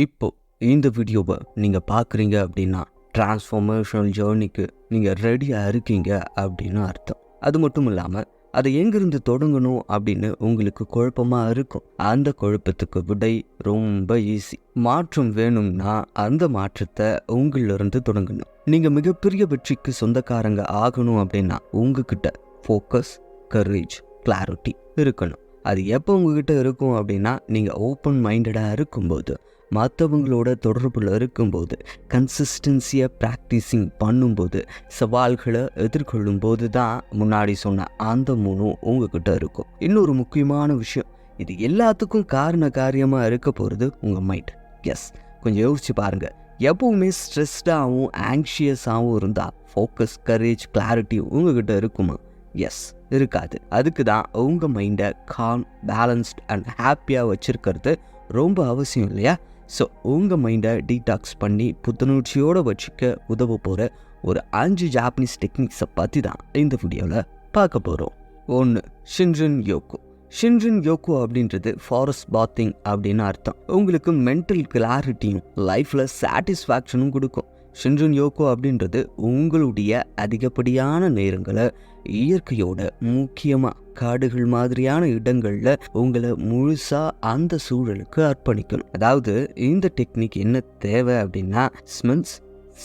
இப்போ இந்த வீடியோவை நீங்கள் பார்க்குறீங்க அப்படின்னா டிரான்ஸ்ஃபார்மேஷனல் ஜேர்னிக்கு நீங்கள் ரெடியாக இருக்கீங்க அப்படின்னு அர்த்தம். அது மட்டும் இல்லாமல் அதை எங்கிருந்து தொடங்கணும் அப்படின்னு உங்களுக்கு குழப்பமாக இருக்கும். அந்த குழப்பத்துக்கு விடை ரொம்ப ஈஸி மாற்றம் வேணும்னா அந்த மாற்றத்தை உங்களிலிருந்து தொடங்கணும். நீங்கள் மிகப்பெரிய வெற்றிக்கு சொந்தக்காரங்க ஆகணும் அப்படின்னா உங்ககிட்ட ஃபோக்கஸ் கரேஜ் கிளாரிட்டி இருக்கணும். அது எப்போ உங்ககிட்ட இருக்கும் அப்படின்னா நீங்கள் ஓப்பன் மைண்டடாக இருக்கும்போது மற்றவங்களோட தொடர்பில் இருக்கும்போது கன்சிஸ்டன்சியாக ப்ராக்டிஸிங் பண்ணும்போது சவால்களை எதிர்கொள்ளும் போது தான் முன்னாடி சொன்ன அந்த மூணும் உங்ககிட்ட இருக்கும். இன்னொரு முக்கியமான விஷயம் இது எல்லாத்துக்கும் காரண காரியமாக இருக்க போகிறது உங்கள் மைண்ட் எஸ் கொஞ்சம் யோசிச்சு பாருங்கள் எப்பவுமே ஸ்ட்ரெஸ்டாகவும் ஆங்ஷியஸாகவும் இருந்தால் ஃபோக்கஸ் கரேஜ் கிளாரிட்டி உங்ககிட்ட இருக்குமா? எஸ் இருக்காது. அதுக்கு தான் உங்கள் மைண்டை காம் பேலன்ஸ்ட் அண்ட் ஹாப்பியாக வச்சுருக்கிறது ரொம்ப அவசியம் இல்லையா? ஸோ உங்கள் மைண்டை டீடாக்ஸ் பண்ணி புத்துணர்ச்சியோடு வச்சுக்க உதவ போகிற ஒரு அஞ்சு ஜாப்பனீஸ் டெக்னிக்ஸை பற்றி தான் இந்த வீடியோவில் பார்க்க போகிறோம் ஒன்று ஷின்ரின் யோக்கு ஷின்ரின் யோகோ அப்படின்றது ஃபாரஸ்ட் பாத்திங் அப்படின்னு அர்த்தம். உங்களுக்கு மென்டல் கிளாரிட்டியும் லைஃப்பில் சாட்டிஸ்ஃபேக்ஷனும் கொடுக்கும். ஷின்ரின் யோகோ அப்படின்றது உங்களுடைய அதிகப்படியான நேரங்களை இயற்கையோட முக்கியமாக காடுகள் மாதிரியான இடங்களில் உங்களை முழுசாக அந்த சூழலுக்கு அர்ப்பணிக்கணும். அதாவது இந்த டெக்னிக் என்ன தேவை அப்படின்னா ஸ்மெல்ஸ்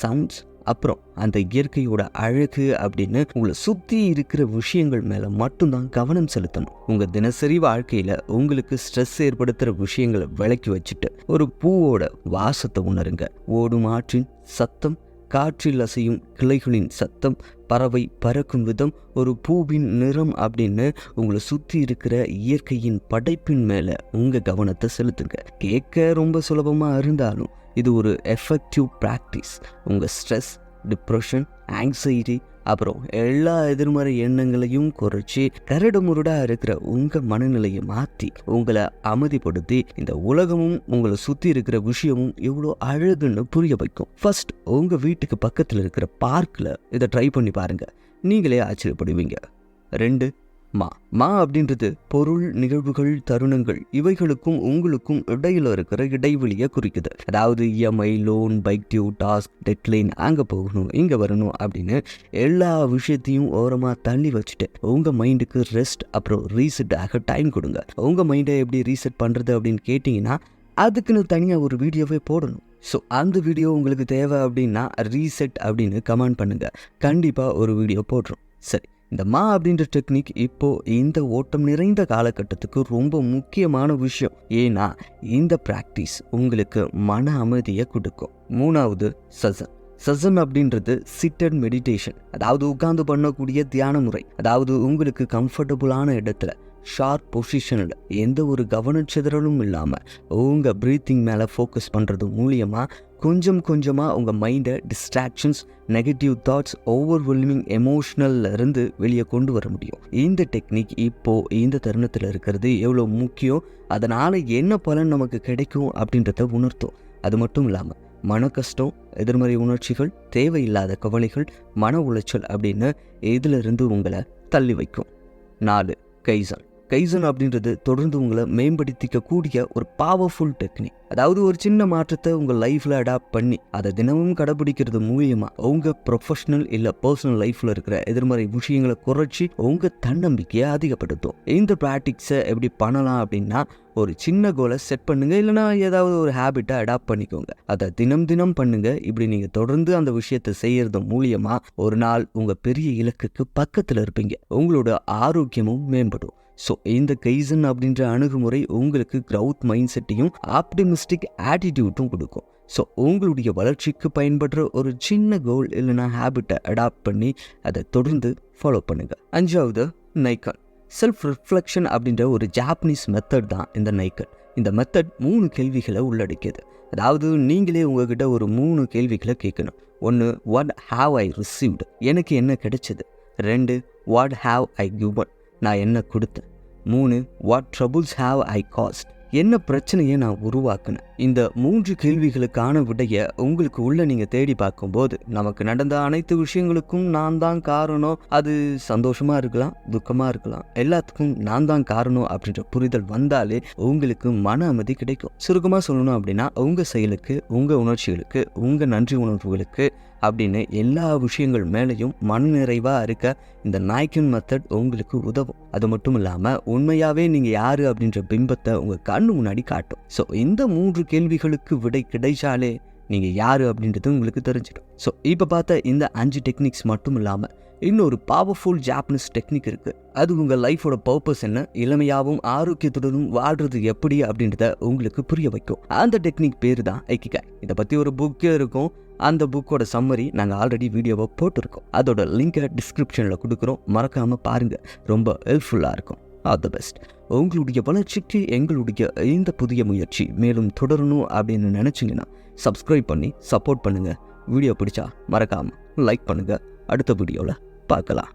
சவுண்ட்ஸ் அப்புறம் அந்த இயற்கையோட அழகு அப்படின்னு உங்களை சுற்றி இருக்கிற விஷயங்கள் மேலே மட்டும்தான் கவனம் செலுத்தணும். உங்கள் தினசரி வாழ்க்கையில் உங்களுக்கு ஸ்ட்ரெஸ் ஏற்படுத்துகிற விஷயங்களை விளக்கி வச்சுட்டு ஒரு பூவோட வாசத்தை உணருங்க. ஓடும் ஆற்றின் சத்தம் காற்றில் அசையும் கிளைகளின் சத்தம் பறவை பறக்கும் விதம் ஒரு பூவின் நிறம் அப்படின்னு உங்களை சுற்றி இருக்கிற இயற்கையின் படைப்பின் மேலே உங்கள் கவனத்தை செலுத்துங்க. கேட்க ரொம்ப சுலபமாக இருந்தாலும் இது ஒரு எஃபெக்டிவ் ப்ராக்டிஸ் உங்கள் ஸ்ட்ரெஸ் டிப்ரெஷன் ஆங்ஸைட்டி அப்புறம் எல்லா எதிர்மறை எண்ணங்களையும் குறைச்சி கரடுமுரடாக இருக்கிற உங்கள் மனநிலையை மாற்றி உங்களை அமைதிப்படுத்தி இந்த உலகமும் உங்களை சுற்றி இருக்கிற விஷயமும் எவ்வளோ அழகுன்னு புரிய வைக்கும். ஃபர்ஸ்ட் உங்கள் வீட்டுக்கு பக்கத்தில் இருக்கிற பார்க்கில் இதை ட்ரை பண்ணி பாருங்கள் நீங்களே ஆச்சரியப்படுவீங்க. ரெண்டு மா மா அப்படின்றது பொருள் நிகழ்வுகள் தருணங்கள் இவைகளுக்கும் உங்களுக்கும் இடையில இருக்கிற இடைவெளியை குறிக்குது. அதாவது EMI loan bike due task deadline அங்கே போகணும் இங்கே வரணும் அப்படின்னு எல்லா விஷயத்தையும் ஓரமாக தள்ளி வச்சுட்டு உங்கள் மைண்டுக்கு ரெஸ்ட் அப்புறம் ரீசெட் ஆக டைம் கொடுங்க. உங்கள் மைண்டை எப்படி ரீசெட் பண்ணுறது அப்படின்னு கேட்டிங்கன்னா அதுக்குன்னு தனியாக ஒரு வீடியோவே போடணும். ஸோ அந்த வீடியோ உங்களுக்கு தேவை அப்படின்னா ரீசெட் அப்படின்னு கமெண்ட் பண்ணுங்கள் கண்டிப்பாக ஒரு வீடியோ போடுறோம். சரி. இந்த மா அப்படின்ற டெக்னிக் இப்போ இந்த ஓட்டம் நிறைந்த காலகட்டத்துக்கு ரொம்ப முக்கியமான விஷயம். ஏன்னா இந்த ப்ராக்டிஸ் உங்களுக்கு மன அமைதியை கொடுக்கும். மூணாவது சசன். சசன் அப்படின்றது சிட்டட் மெடிடேஷன் அதாவது உட்கார்ந்து பண்ணக்கூடிய தியான முறை. அதாவது உங்களுக்கு கம்ஃபர்டபுளான இடத்துல. ஷார்ப் பொசிஷனில் எந்த ஒரு கவனச்சிதறலும் இல்லாமல் உங்கள் ப்ரீத்திங் மேலே ஃபோக்கஸ் பண்ணுறது மூலியமாக கொஞ்சம் கொஞ்சமாக உங்கள் மைண்டை டிஸ்ட்ராக்ஷன்ஸ் நெகட்டிவ் தாட்ஸ் ஓவர்வெல்மிங் எமோஷ்னல்ல இருந்து வெளியே கொண்டு வர முடியும். இந்த டெக்னிக் இப்போது இந்த தருணத்தில் இருக்கிறது எவ்வளோ முக்கியம் அதனால் என்ன பலன் நமக்கு கிடைக்கும் அப்படின்றத உணர்த்தும். அது மட்டும் இல்லாமல் மன கஷ்டம் எதிர்மறை உணர்ச்சிகள் தேவையில்லாத கவலைகள் மன உளைச்சல் அப்படின்னு இதிலிருந்து உங்களை தள்ளி வைக்கும். நாலு கைசன் கைசன் அப்படின்றது தொடர்ந்து உங்களை மேம்படுத்திக்கக்கூடிய ஒரு பவர்ஃபுல் டெக்னிக் அதாவது ஒரு சின்ன மாற்றத்தை உங்கள் லைஃப்பில் அடாப்ட் பண்ணி அதை தினமும் கடைபிடிக்கிறது மூலியமாக உங்கள் ப்ரொஃபஷனல் இல்லை பர்சனல் லைஃப்பில் இருக்கிற எதிர்மறை விஷயங்களை குறைச்சி உங்கள் தன்னம்பிக்கையை அதிகப்படுத்தும். இந்த ப்ராக்டிக்ஸை எப்படி பண்ணலாம் அப்படின்னா ஒரு சின்ன கோலை செட் பண்ணுங்க இல்லைனா ஏதாவது ஒரு ஹேபிட்டை அடாப்ட் பண்ணிக்கோங்க. அதை தினம் தினம் பண்ணுங்க. இப்படி நீங்கள் தொடர்ந்து அந்த விஷயத்தை செய்யறது மூலியமாக ஒரு நாள் உங்கள் பெரிய இலக்குக்கு பக்கத்தில் இருப்பீங்க. உங்களோட ஆரோக்கியமும் மேம்படும். ஸோ இந்த கைசன் அப்படின்ற அணுகுமுறை உங்களுக்கு க்ரௌத் மைண்ட் செட்டையும் ஆப்டிமிஸ்டிக் ஆட்டிடியூட்டும் கொடுக்கும். ஸோ உங்களுடைய வளர்ச்சிக்கு பயன்படுற ஒரு சின்ன கோல் இல்லைனா ஹேபிட்டை அடாப்ட் பண்ணி அதை தொடர்ந்து ஃபாலோ பண்ணுங்கள் அஞ்சாவது நைக்கன் செல்ஃப் ரிஃப்ளெக்ஷன் அப்படின்ற ஒரு ஜாப்பனீஸ் மெத்தட் தான் இந்த நைக்கன் இந்த மெத்தட் மூணு கேள்விகளை உள்ளடக்கியது. அதாவது நீங்களே உங்ககிட்ட ஒரு மூணு கேள்விகளை கேட்கணும். ஒன்று வாட் ஹாவ் ஐ ரிசீவ்டு எனக்கு என்ன கிடைச்சது? ரெண்டு வாட் ஹாவ் ஐ கிவன் நான் என்ன கொடுத்தேன்? மூணு what troubles have I caused என்ன பிரச்சனையை நான் உருவாக்குனேன்? இந்த மூன்று கேள்விகளுக்கான விடைய உங்களுக்கு உள்ள நீங்கள் தேடி பார்க்கும்போது நமக்கு நடந்த அனைத்து விஷயங்களுக்கும் நான் தான் காரணம். அது சந்தோஷமாக இருக்கலாம் துக்கமாக இருக்கலாம். எல்லாத்துக்கும் நான் தான் காரணம் அப்படின்ற புரிதல் வந்தாலே உங்களுக்கு மன அமைதி கிடைக்கும். சுருக்கமாக சொல்லணும் அப்படின்னா உங்கள் செயலுக்கு உங்கள் உணர்ச்சிகளுக்கு உங்கள் நன்றி உணர்வுகளுக்கு அப்படின்னு எல்லா விஷயங்கள் மேலேயும் மனநிறைவாக இருக்க இந்த நாய்க்கின் மெத்தட் உங்களுக்கு உதவும். அது மட்டும் இல்லாமல் உண்மையாகவே நீங்கள் யார் அப்படின்ற பிம்பத்தை உங்கள் கண்ணு முன்னாடி காட்டும். ஸோ இந்த மூன்று கேள்விகளுக்கு விடை கிடைச்சாலே நீங்கள் யார் அப்படின்றது உங்களுக்கு தெரிஞ்சிடும். ஸோ இப்போ பார்த்த இந்த அஞ்சு டெக்னிக்ஸ் மட்டும் இல்லாமல் இன்னொரு பவர்ஃபுல் ஜாப்பனீஸ் டெக்னிக் இருக்குது அது உங்கள் லைஃபோட பர்பஸ் என்ன இளமையாகவும் ஆரோக்கியத்துடனும் வாழ்கிறது எப்படி அப்படின்றத உங்களுக்கு புரிய வைக்கும். அந்த டெக்னிக் பேர் தான் ஐக்கிகாய் இதை பற்றி ஒரு புக்கே இருக்கும். அந்த புக்கோட சம்மரி நாங்கள் ஆல்ரெடி வீடியோவை போட்டிருக்கோம். அதோட லிங்கை டிஸ்கிரிப்ஷனில் கொடுக்குறோம். மறக்காமல் பாருங்கள் ரொம்ப ஹெல்ப்ஃபுல்லாக இருக்கும். All the best. உங்களுடைய வளர்ச்சிக்கு எங்களுடைய இந்த புதிய முயற்சி மேலும் தொடரணும் அப்படின்னு நினச்சிங்கன்னா சப்ஸ்கிரைப் பண்ணி சப்போர்ட் பண்ணுங்கள் வீடியோ பிடிச்சா மறக்காமல் லைக் பண்ணுங்கள் அடுத்த வீடியோவில் பார்க்கலாம்.